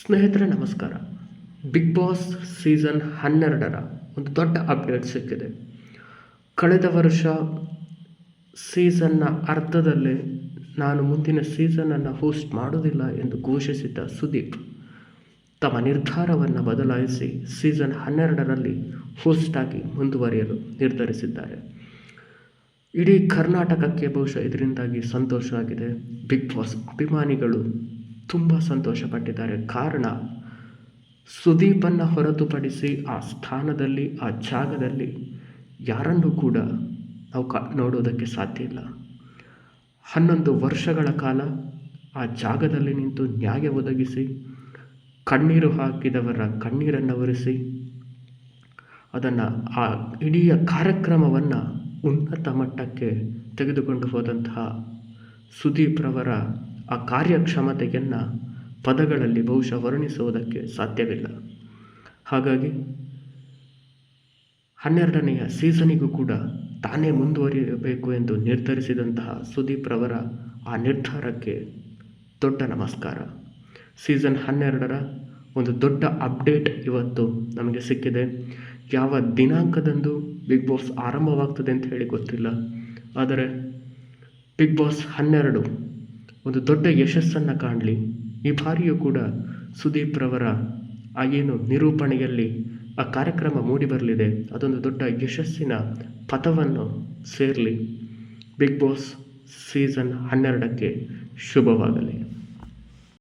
ಸ್ನೇಹಿತರೆ, ನಮಸ್ಕಾರ. Big boss season ಹನ್ನೆರಡರ ಒಂದು ದೊಡ್ಡ ಅಪ್ಡೇಟ್ ಸಿಕ್ಕಿದೆ. ಕಳೆದ ವರ್ಷ ಸೀಸನ್ನ ಅರ್ಧದಲ್ಲೇ ನಾನು ಮುಂದಿನ ಸೀಸನನ್ನು ಹೋಸ್ಟ್ ಮಾಡೋದಿಲ್ಲ ಎಂದು ಘೋಷಿಸಿದ್ದ ಸುದೀಪ್, ತಮ್ಮ ನಿರ್ಧಾರವನ್ನು ಬದಲಾಯಿಸಿ ಸೀಸನ್ ಹನ್ನೆರಡರಲ್ಲಿ ಆಗಿ ಮುಂದುವರಿಯಲು ನಿರ್ಧರಿಸಿದ್ದಾರೆ. ಇಡೀ ಕರ್ನಾಟಕಕ್ಕೆ ಬಹುಶಃ ಇದರಿಂದಾಗಿ ಸಂತೋಷ ಆಗಿದೆ. ಬಿಗ್ ಬಾಸ್ ಅಭಿಮಾನಿಗಳು ತುಂಬ ಸಂತೋಷಪಟ್ಟಿದ್ದಾರೆ. ಕಾರಣ, ಸುದೀಪನ್ನು ಹೊರತುಪಡಿಸಿ ಆ ಸ್ಥಾನದಲ್ಲಿ, ಆ ಜಾಗದಲ್ಲಿ ಯಾರನ್ನೂ ಕೂಡ ನಾವು ಕ, ನೋಡೋದಕ್ಕೆ ಸಾಧ್ಯ ಇಲ್ಲ. ಹನ್ನೊಂದು ವರ್ಷಗಳ ಕಾಲ ಆ ಜಾಗದಲ್ಲಿ ನಿಂತು ನ್ಯಾಯ ಒದಗಿಸಿ, ಕಣ್ಣೀರು ಹಾಕಿದವರ ಕಣ್ಣೀರನ್ನು ಒರೆಸಿ, ಅದನ್ನು ಆ ಇಡೀ ಕಾರ್ಯಕ್ರಮವನ್ನು ಉನ್ನತ ಮಟ್ಟಕ್ಕೆ ತೆಗೆದುಕೊಂಡು ಹೋದಂತಹ ಸುದೀಪ್ ರವರ ಆ ಕಾರ್ಯಕ್ಷಮತೆಯನ್ನು ಪದಗಳಲ್ಲಿ ಬಹುಶಃ ವರ್ಣಿಸುವುದಕ್ಕೆ ಸಾಧ್ಯವಿಲ್ಲ. ಹಾಗಾಗಿ ಹನ್ನೆರಡನೆಯ ಸೀಸನಿಗೂ ಕೂಡ ತಾನೇ ಮುಂದುವರಿಯಬೇಕು ಎಂದು ನಿರ್ಧರಿಸಿದಂತಹ ಸುದೀಪ್ ರವರ ಆ ನಿರ್ಧಾರಕ್ಕೆ ದೊಡ್ಡ ನಮಸ್ಕಾರ. ಸೀಸನ್ ಹನ್ನೆರಡರ ಒಂದು ದೊಡ್ಡ ಅಪ್ಡೇಟ್ ಇವತ್ತು ನಮಗೆ ಸಿಕ್ಕಿದೆ. ಯಾವ ದಿನಾಂಕದಂದು ಬಿಗ್ ಬಾಸ್ ಆರಂಭವಾಗ್ತದೆ ಅಂತ ಹೇಳಿ ಗೊತ್ತಿಲ್ಲ. ಆದರೆ ಬಿಗ್ ಬಾಸ್ ಹನ್ನೆರಡು ಒಂದು ದೊಡ್ಡ ಯಶಸ್ಸನ್ನು ಕಾಣಲಿ. ಈ ಬಾರಿಯೂ ಕೂಡ ಸುದೀಪ್ ರವರ ಆ ಏನು ನಿರೂಪಣೆಯಲ್ಲಿ ಆ ಕಾರ್ಯಕ್ರಮ ಮೂಡಿಬರಲಿದೆ ಅದೊಂದು ದೊಡ್ಡ ಯಶಸ್ಸಿನ ಪಥವನ್ನು ಸೇರಲಿ. ಬಿಗ್ ಬಾಸ್ ಸೀಸನ್ ಹನ್ನೆರಡಕ್ಕೆ ಶುಭವಾಗಲಿ.